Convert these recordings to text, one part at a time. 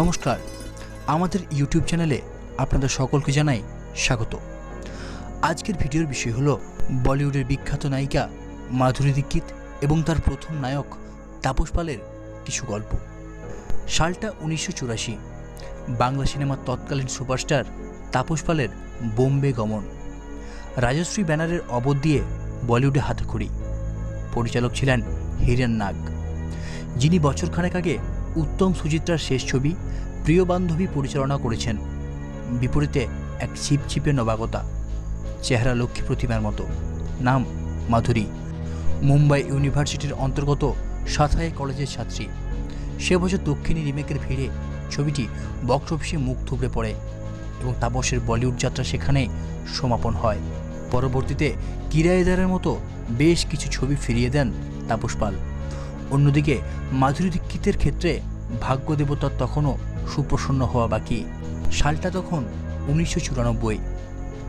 নমস্কার, আমাদের ইউটিউব চ্যানেলে আপনাদের সকলকে জানাই স্বাগত। আজকের ভিডিওর বিষয় হলো বলিউডের বিখ্যাত নায়িকা মাধুরী দীক্ষিত এবং তার প্রথম নায়ক তাপস পালের কিছু গল্প। সালটা উনিশশো চুরাশি, বাংলা সিনেমার তৎকালীন সুপারস্টার তাপস পালের বোম্বে গমন। রাজশ্রী ব্যানারের অবধ দিয়ে বলিউডে হাতেখড়ি পরিচালক ছিলেন হিরেন নাগ, যিনি বছরখানেক আগে উত্তম সুচিত্রার শেষ ছবি প্রিয় বান্ধবী পরিচালনা করেছেন। বিপরীতে এক ছিপছিপে নবাগতা, চেহারা লক্ষ্মী প্রতিমার মতো। নাম মাধুরী। মুম্বাই ইউনিভার্সিটির অন্তর্গত সাথায় কলেজের ছাত্রী। সে বছর দক্ষিণী রিমেকের ভিড়ে ছবিটি বক্স অফিসে মুখ থুবড়ে পড়ে এবং তাপসের বলিউড যাত্রা সেখানে সমাপন হয়। পরবর্তীতে কিরায়েদারের মতো বেশ কিছু ছবি ফিরিয়ে দেন তাপস পাল। অন্যদিকে, মাধুরী দীক্ষিতের ক্ষেত্রে ভাগ্য দেবতার তখনও সুপ্রসন্ন হওয়া বাকি। সালটা তখন উনিশশো চুরানব্বই।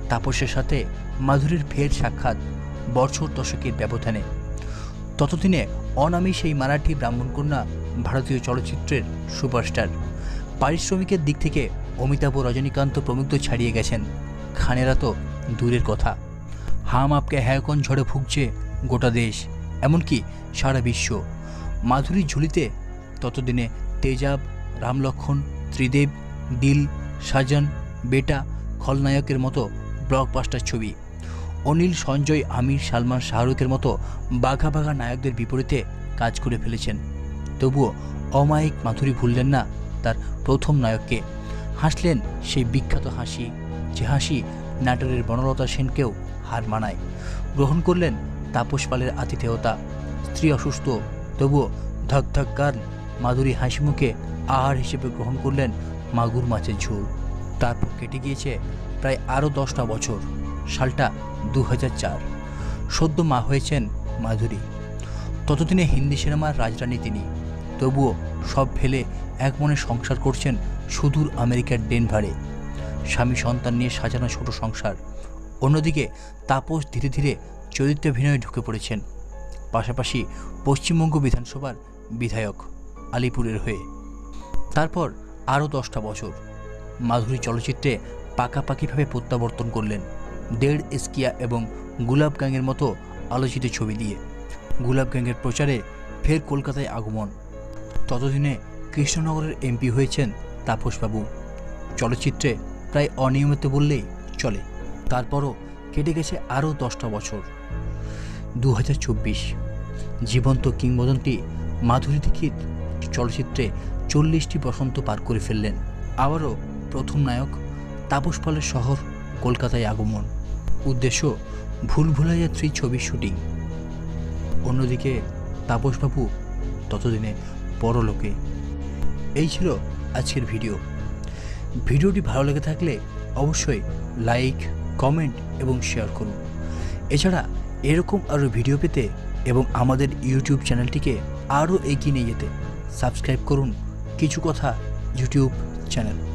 তাপসের সাথে মাধুরীর ফের সাক্ষাৎ বছর দশকের ব্যবধানে। ততদিনে অনামী সেই মারাঠি ব্রাহ্মণকন্যা ভারতীয় চলচ্চিত্রের সুপারস্টার। পারিশ্রমিকের দিক থেকে অমিতাভ রজনীকান্ত প্রমুখ ছাড়িয়ে গেছেন। খানেরা তো দূরের কথা। হাম আপকে হ্যাকন ঝড়ে ভুগছে গোটা দেশ। এমনকি সারা বিশ্ব। মাধুরীর ঝুলিতে ততদিনে তেজাব, রামলক্ষণ, ত্রিদেব, দিল, সাজন, বেটা, খলনায়কের মতো ব্লকবাস্টার ছবি। অনিল, সঞ্জয়, আমির, সালমান শাহরুখের মতো বাঘা বাঘা নায়কদের বিপরীতে কাজ করে ফেলেছেন। তবুও অমায়িক মাধুরী ভুললেন না তার প্রথম নায়ককে। হাসলেন সেই বিখ্যাত হাসি, যে হাসি নাটোরের বনলতা সেনকেও হার মানায়। গ্রহণ করলেন তাপস পালের আতিথেয়তা। স্ত্রী অসুস্থ তবুও ধক ধক গান মাধুরী হাসিমুখে আহার হিসেবে গ্রহণ করলেন মাগুর মাছের ঝোল। তারপর কেটে গিয়েছে প্রায় আরও দশটা বছর। সালটা দু চার। সদ্য মা হয়েছেন মাধুরী। ততদিনে হিন্দি সিনেমার রাজরানী তিনি। তবুও সব ফেলে এক মনে সংসার করছেন সুদূর আমেরিকার ডেনভারে। স্বামী সন্তান নিয়ে সাজানো ছোট সংসার। অন্যদিকে তাপস ধীরে ধীরে চরিত্রাভিনয়ে ঢুকে পড়েছেন। পাশাপাশি পশ্চিমবঙ্গ বিধানসভার বিধায়ক আলিপুরের হয়ে। তারপর আরও দশটা বছর মাধুরী চলচ্চিত্রে পাকাপাকিভাবে প্রত্যাবর্তন করলেন দেড় এসকিয়া এবং গুলাব গ্যাংয়ের মতো আলোচিত ছবি দিয়ে। গুলাব গ্যাংয়ের প্রচারে ফের কলকাতায় আগমন। ততদিনে কৃষ্ণনগরের এমপি হয়েছেন তাপসবাবু। চলচ্চিত্রে প্রায় অনিয়মিত বললেই চলে। তারপরও কেটে গেছে আরও দশটা বছর। দু হাজার চব্বিশ। জীবন্ত কিংবদন্তি মাধুরী দীক্ষিত চলচ্চিত্রে চল্লিশটি বসন্ত পার করে ফেললেন। আবারও প্রথম নায়ক তাপস পালের শহর, কলকাতায় আগমন। উদ্দেশ্য, ভুল ভুলাইয়া থ্রি ছবির শুটিং। অন্যদিকে তাপসবাবু ততদিনে পরলোকে। এই ছিল আজকের ভিডিও। ভিডিওটি ভালো লেগে থাকলে অবশ্যই লাইক, কমেন্ট এবং শেয়ার করুন। এছাড়া এরকম আরও ভিডিও পেতে এবং আমাদের ইউটিউব চ্যানেলটিকে আরও এগিয়ে নিয়ে যেতে সাবস্ক্রাইব করুন কিছু কথা ইউটিউব চ্যানেল।